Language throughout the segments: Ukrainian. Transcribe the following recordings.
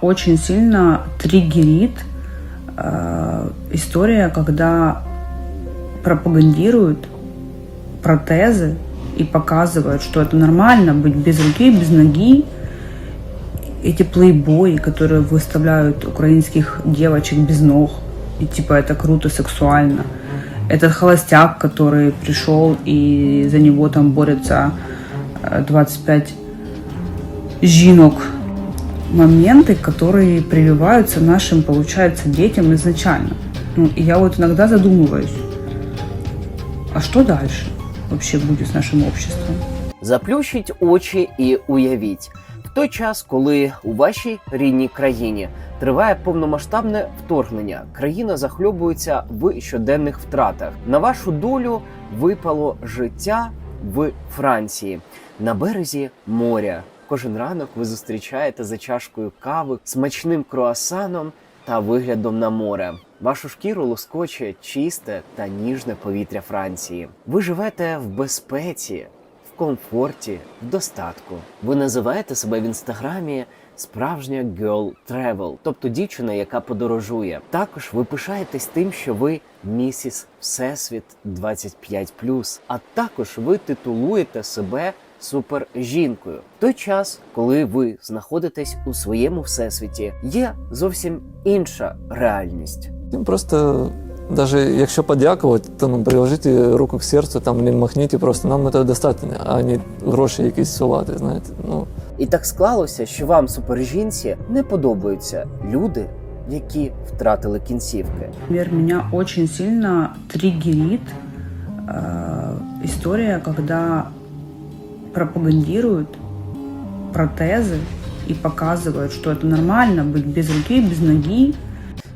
Очень сильно триггерит э, история, когда пропагандируют протезы и показывают, что это нормально быть без руки, без ноги. Эти плейбои, которые выставляют украинских девочек без ног, и типа это круто, сексуально. Этот холостяк, который пришел и за него там борются э, 25 жинок. Моменты, которые прививаются нашим, получается, детям изначально. Ну, и я вот иногда задумываюсь, а что дальше вообще будет с нашим обществом? Заплющіть очі і уявіть, в той час, коли у вашій рідній країні триває повномасштабне вторгнення, країна захльобується в щоденних втратах. На вашу долю випало життя в Франції на березі моря. Кожен ранок ви зустрічаєте за чашкою кави, смачним круасаном та виглядом на море. Вашу шкіру лоскоче чисте та ніжне повітря Франції. Ви живете в безпеці, в комфорті, в достатку. Ви називаєте себе в інстаграмі справжня girl travel, тобто дівчина, яка подорожує. Також ви пишаєтесь тим, що ви місіс Всесвіт 25+, а також ви титулуєте себе супержінкою. В той час, коли ви знаходитесь у своєму всесвіті, є зовсім інша реальність. Просто даже якщо подякувати, то ну, приложите руку к серцю там, або махніть, просто нам це достатньо, а не гроші якісь сувати, знаєте. Ну, І так склалося, що вам, супержінці, не подобаються люди, які втратили кінцівки. Например, меня очень сильно триггерит э, история, когда пропагандируют протезы и показывают, что это нормально быть без руки, без ноги.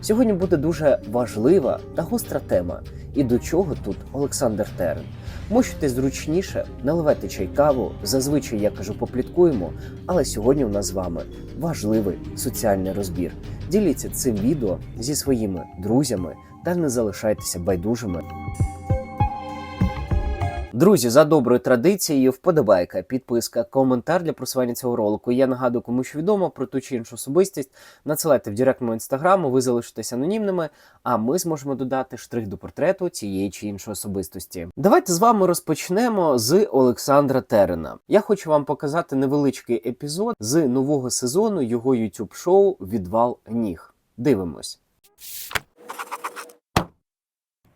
Сьогодні буде дуже важлива та гостра тема. І до чого тут Олександр Терен? Мощуйте зручніше, наливайте чай каву. Зазвичай я кажу, попліткуємо, але сьогодні у нас з вами важливий соціальний розбір. Діліться цим відео зі своїми друзями та не залишайтеся байдужими. Друзі, за доброю традицією, вподобайка, підписка, коментар для просування цього ролику. Я нагадую, кому що відомо про ту чи іншу особистість. Надсилайте в директ мого інстаграму, ви залишитесь анонімними, а ми зможемо додати штрих до портрету цієї чи іншої особистості. Давайте з вами розпочнемо з Олександра Терена. Я хочу вам показати невеличкий епізод з нового сезону його youtube шоу Відвал ніг. Дивимось.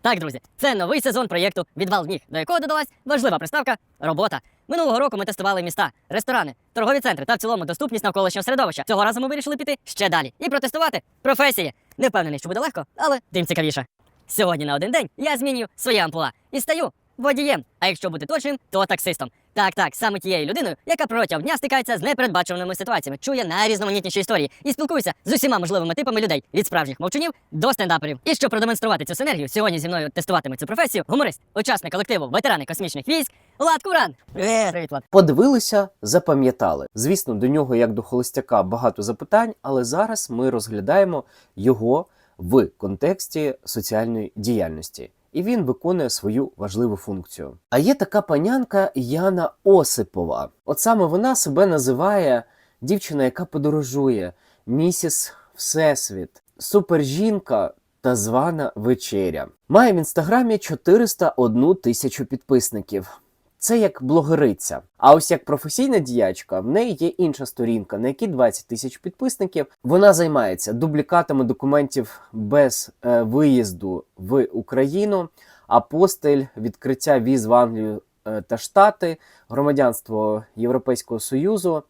Так, друзі, це новий сезон проєкту Відвал ніг, до якого додалась важлива приставка робота. Минулого року ми тестували міста, ресторани, торгові центри та в цілому доступність навколишнього середовища. Цього разу ми вирішили піти ще далі і протестувати професії. Не впевнений, що буде легко, але тим цікавіше. Сьогодні на один день я змінюю своє ампула і стаю водієм. А якщо бути точним, то таксистом. Так, так, саме тією людиною, яка протягом дня стикається з непередбачуваними ситуаціями, чує найрізноманітніші історії і спілкується з усіма можливими типами людей від справжніх мовчунів до стендаперів. І щоб продемонструвати цю синергію, сьогодні зі мною тестуватиме цю професію гуморист, учасник колективу ветерани космічних військ Влад Куран. Привіт, Влад. Подивилися, запам'ятали. Звісно, до нього, як до холостяка, багато запитань, але зараз ми розглядаємо його в контексті соціальної діяльності. І він виконує свою важливу функцію. А є така панянка Яна Осипова. От саме вона себе називає дівчина, яка подорожує, місіс Всесвіт, супержінка та звана вечеря. Має в інстаграмі 401 тисячу підписників. Це як блогериця. А ось як професійна діячка, в неї є інша сторінка, на якій 20 тисяч підписників. Вона займається дублікатами документів без е, виїзду в Україну, апостиль, відкриття віз в Англію е, та Штати, громадянство Європейського Союзу.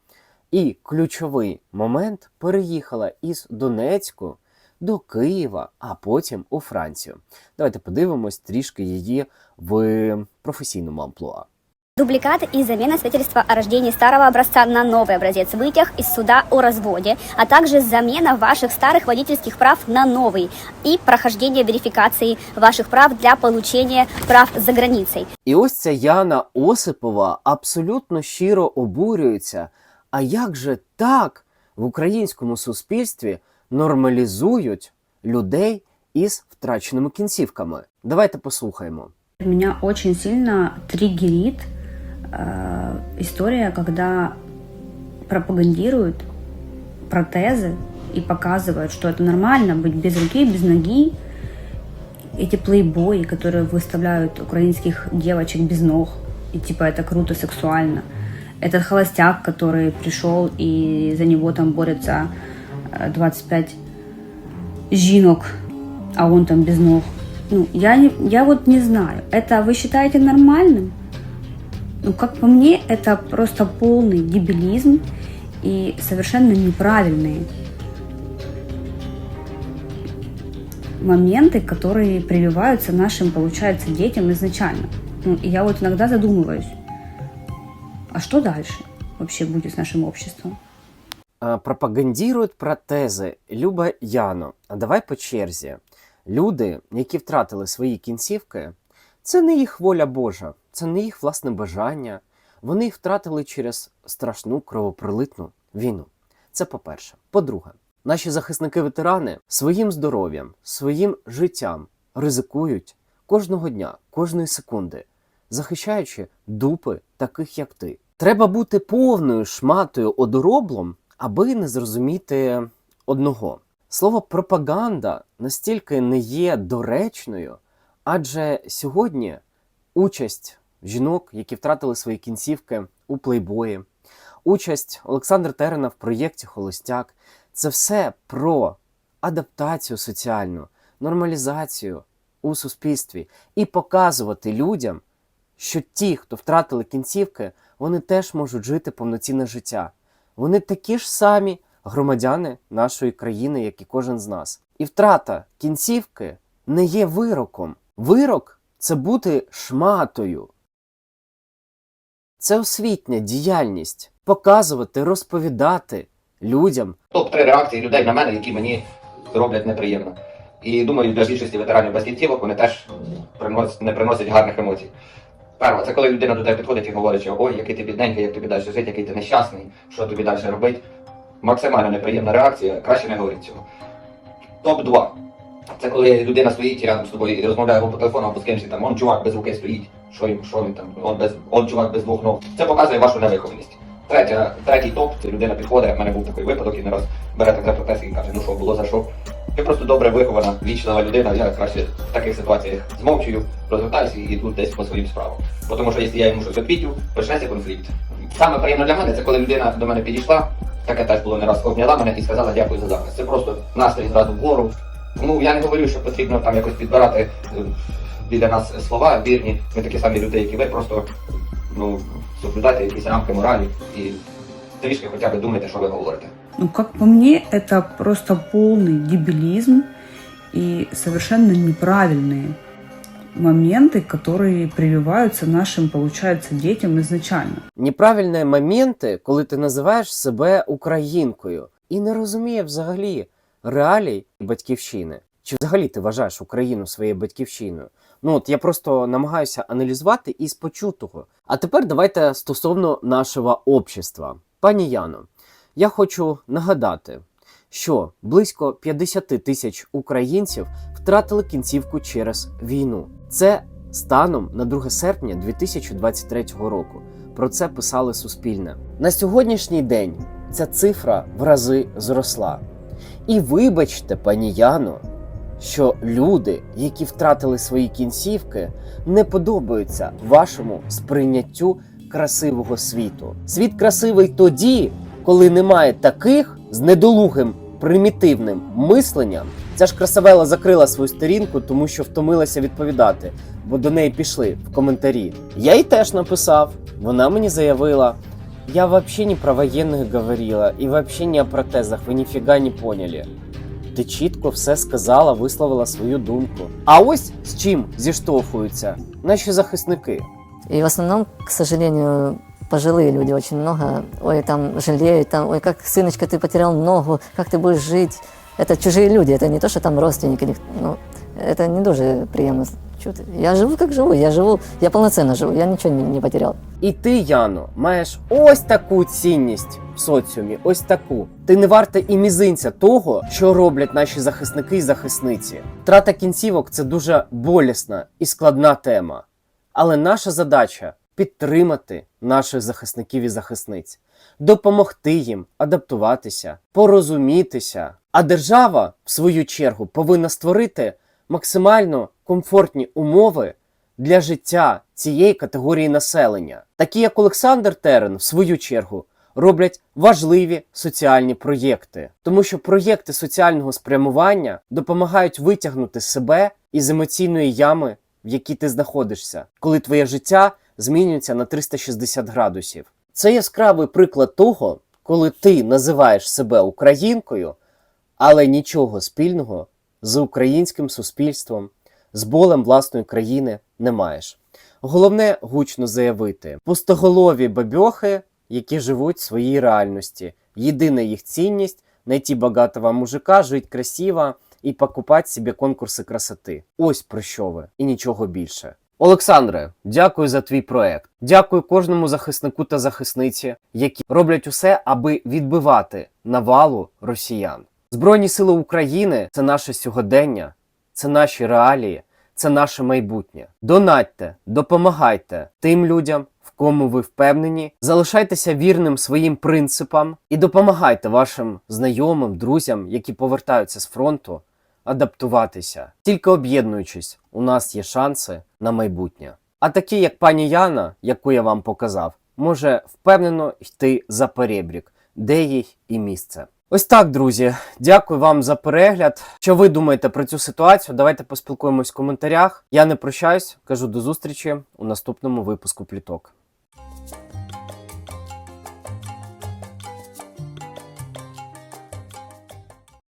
І ключовий момент переїхала із Донецьку до Києва, а потім у Францію. Давайте подивимось трішки її в професійному амплуа. Дубликат и замена свидетельства о рождении старого образца на новый образец, вытяг из суда о разводе, а также замена ваших старых водительских прав на новый и прохождение верификации ваших прав для получения прав за границей. І ось ця Яна Осипова абсолютно щиро обурюється. А як же так в українському суспільстві нормалізують людей із втраченими кінцівками? Давайте послухаємо. Меня очень сильно триггерит э, история, когда пропагандируют протезы и показывают, что это нормально быть без руки, без ноги. Эти плейбои, которые выставляют украинских девочек без ног, и типа это круто сексуально. Этот холостяк, который пришел и за него там борется э, 25 жинок, а он там без ног. Ну, я, не, я вот не знаю, это вы считаете нормальным? Ну, как по мне, это просто полный дебилизм и совершенно неправильные моменты, которые прививаются нашим, получается, детям изначально. Ну, и я вот иногда задумываюсь, а что дальше вообще будет с нашим обществом? Е, пропагандірують протези. Люба Яно, а давай по черзі. Люди, які втратили свої кінцівки, це не їх воля Божа, це не їх власне бажання. Вони їх втратили через страшну кровопролитну війну. Це по-перше. По-друге, наші захисники-ветерани своїм здоров'ям, своїм життям ризикують кожного дня, кожної секунди, захищаючи дупи таких, як ти. Треба бути повною шматою одороблом, аби не зрозуміти одного. Слово пропаганда настільки не є доречною, адже сьогодні участь жінок, які втратили свої кінцівки у плейбої, участь Олександра Терена в проєкті Холостяк це все про адаптацію соціальну, нормалізацію у суспільстві і показувати людям, що ті, хто втратили кінцівки, вони теж можуть жити повноцінне життя. Вони такі ж самі громадяни нашої країни, як і кожен з нас. І втрата кінцівки не є вироком. Вирок це бути шматою. Це освітня діяльність показувати, розповідати людям, топ-3 реакції людей на мене, які мені роблять неприємно. І думаю, для більшості ветеранів без кінцівок вони теж приносять, не приносять гарних емоцій. Перше, це коли людина до тебе підходить і говорить, що ой, який ти бідненький, як тобі далі жити, який ти нещасний, що тобі далі робити. Максимально неприємна реакція, краще не говорити цього. Топ-2. Це коли людина стоїть рядом з тобою і розмовляє по телефону, або з кимось, там он чувак без руки стоїть, що, їм- що він там, он, без, он чувак без двох ног. Це показує вашу невихованість. Третя, третій топ, це людина підходить, в мене був такий випадок, і не раз бере таке протез і каже, ну що було за що. Я просто добре вихована, вічлива людина, я краще в таких ситуаціях змовчую, розвертаюся і йду десь по своїм справам. Бо Тому що якщо я йому щось відвітю, почнеться конфлікт. Саме приємно для мене, це коли людина до мене підійшла, таке теж було не раз, обняла мене і сказала дякую за захист. Це просто настрій зразу вгору. Ну я не говорю, що потрібно там якось підбирати е, біля нас слова вірні. Ми такі самі люди, як і ви, просто ну, соблюдайте якісь рамки моралі і трішки хоча б думайте, що ви говорите. Ну, как по мне, это просто полный дебилизм и совершенно неправильные моменты, которые прививаются нашим, получается, детям изначально. неправильні моменти, коли ти називаєш себе українкою і не розуміє взагалі реалій батьківщини. Чи взагалі ти вважаєш Україну своєю батьківщиною? Ну от я просто намагаюся аналізувати із почутого. А тепер давайте стосовно нашого общества. Пані Яно, я хочу нагадати, що близько 50 тисяч українців втратили кінцівку через війну. Це станом на 2 серпня 2023 року. Про це писали Суспільне. На сьогоднішній день ця цифра в рази зросла. І вибачте, пані Яно, що люди, які втратили свої кінцівки, не подобаються вашому сприйняттю красивого світу. Світ красивий тоді, коли немає таких з недолугим примітивним мисленням. Ця ж красавела закрила свою сторінку, тому що втомилася відповідати, бо до неї пішли в коментарі. Я їй теж написав. Вона мені заявила: я вообще не про воєнних говорила і вообще не о протезах, ви ніфіга не поняли. Ти чітко все сказала, висловила свою думку. А ось з чим зіштовхуються наші захисники. И в основном, к сожалению, пожилые люди очень много, ой, там жалеют, там, ой, как, сыночка, ты потерял ногу, как ты будешь жить. Это чужие люди, это не то, что там родственники, них- ну, это не дуже приємно чути. Я живу, как живу, я живу, я полноценно живу, я ничего не, не потерял. І ти, Яно, маєш ось таку цінність в соціумі, ось таку. Ти не варта і мізинця того, що роблять наші захисники і захисниці. Втрата кінцівок це дуже болісна і складна тема. Але наша задача підтримати наших захисників і захисниць, допомогти їм адаптуватися, порозумітися А держава, в свою чергу, повинна створити максимально комфортні умови для життя цієї категорії населення. Такі як Олександр Терен, в свою чергу, роблять важливі соціальні проєкти, тому що проєкти соціального спрямування допомагають витягнути себе із емоційної ями, в якій ти знаходишся, коли твоє життя змінюється на 360 градусів. Це яскравий приклад того, коли ти називаєш себе українкою, але нічого спільного з українським суспільством, з болем власної країни не маєш. Головне гучно заявити: пустоголові бабьохи, які живуть в своїй реальності. Єдина їх цінність знайти багатого мужика, жити красиво і покупати собі конкурси красоти. Ось про що ви і нічого більше. Олександре, дякую за твій проект. Дякую кожному захиснику та захисниці, які роблять усе, аби відбивати навалу росіян. Збройні сили України це наше сьогодення, це наші реалії, це наше майбутнє. Донатьте, допомагайте тим людям, в кому ви впевнені. Залишайтеся вірним своїм принципам і допомагайте вашим знайомим, друзям, які повертаються з фронту, адаптуватися. Тільки об'єднуючись, у нас є шанси на майбутнє. А такі, як пані Яна, яку я вам показав, може впевнено йти за перебрік, де їй і місце. Ось так, друзі. Дякую вам за перегляд. Що ви думаєте про цю ситуацію? Давайте поспілкуємось в коментарях. Я не прощаюсь, кажу до зустрічі у наступному випуску пліток.